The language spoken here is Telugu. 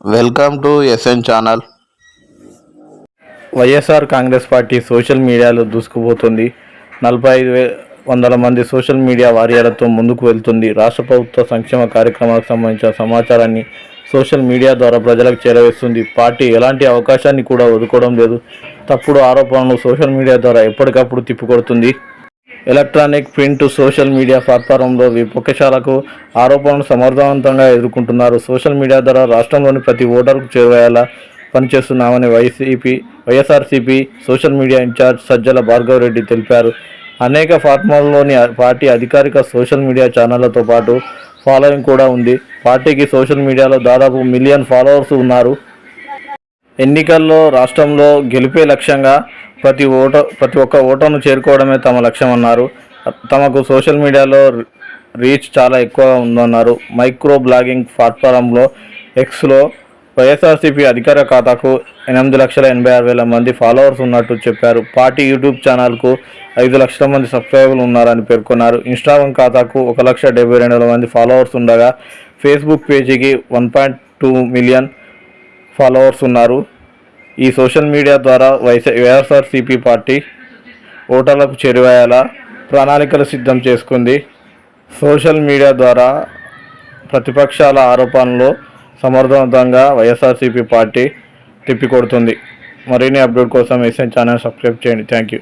Welcome to SN channel. YSR Congress party social media దూసుకుపోతుంది. నలభై ఐదు వందల మంది సోషల్ మీడియా వారియర్లతో ముందుకు వెళ్తుంది. రాష్ట్ర ప్రభుత్వ సంక్షేమ కార్యక్రమాలకు సంబంధించిన సమాచారాన్ని సోషల్ మీడియా ద్వారా ప్రజలకు చేరవేస్తుంది. పార్టీ ఎలాంటి అవకాశాన్ని కూడా వదుకోవడం లేదు. తప్పుడు ఆరోపణలు సోషల్ మీడియా ద్వారా ఎప్పటికప్పుడు తిప్పికొడుతుంది. ఎలక్ట్రానిక్ ప్రింట్ సోషల్ మీడియా ప్లాట్ఫారంలో విపక్షాలకు ఆరోపణలు సమర్థవంతంగా ఎదుర్కొంటున్నారు. సోషల్ మీడియా ద్వారా రాష్ట్రంలోని ప్రతి ఓటర్కు చేరువయ్యేలా పనిచేస్తున్నామని YCP YSRCP social media in charge Sajjala Bhargava Reddy తెలిపారు. అనేక ఫార్మాల్లోని పార్టీ అధికారిక సోషల్ మీడియా ఛానళ్ళతో పాటు ఫాలోయింగ్ కూడా ఉంది. పార్టీకి సోషల్ మీడియాలో దాదాపు మిలియన్ ఫాలోవర్స్ ఉన్నారు. ఎన్నికల్లో రాష్ట్రంలో గెలిపే లక్ష్యంగా ప్రతి ఓట ప్రతి ఒక్క ఓటర్ను చేరుకోవడమే తమ లక్ష్యం అన్నారు. తమకు సోషల్ మీడియాలో రీచ్ చాలా ఎక్కువ ఉందన్నారు. మైక్రో బ్లాగింగ్ ప్లాట్ఫారంలో ఎక్స్లో వైఎస్ఆర్సీపీ అధికార ఖాతాకు ఎనిమిది లక్షల ఎనభై ఆరు వేల మంది ఫాలోవర్స్ ఉన్నట్టు చెప్పారు. పార్టీ యూట్యూబ్ ఛానల్కు ఐదు లక్షల మంది సబ్స్క్రైబర్లు ఉన్నారని పేర్కొన్నారు. ఇన్స్టాగ్రామ్ ఖాతాకు ఒక లక్ష డెబ్బై రెండు వేల మంది ఫాలోవర్స్ ఉండగా ఫేస్బుక్ పేజీకి one point two million followers ఉన్నారు. ఈ సోషల్ మీడియా ద్వారా వైఎస్ వైఎస్ఆర్సీపీ పార్టీ ఓటర్లకు చేరువయ్యేలా ప్రణాళికలు సిద్ధం చేసుకుంది. సోషల్ మీడియా ద్వారా ప్రతిపక్షాల ఆరోపణలు సమర్థవంతంగా వైఎస్ఆర్సీపీ పార్టీ తిప్పికొడుతుంది. మరిన్ని అప్డేట్ కోసం ఎస్ఎన్ ఛానల్ సబ్స్క్రైబ్ చేయండి. Thank you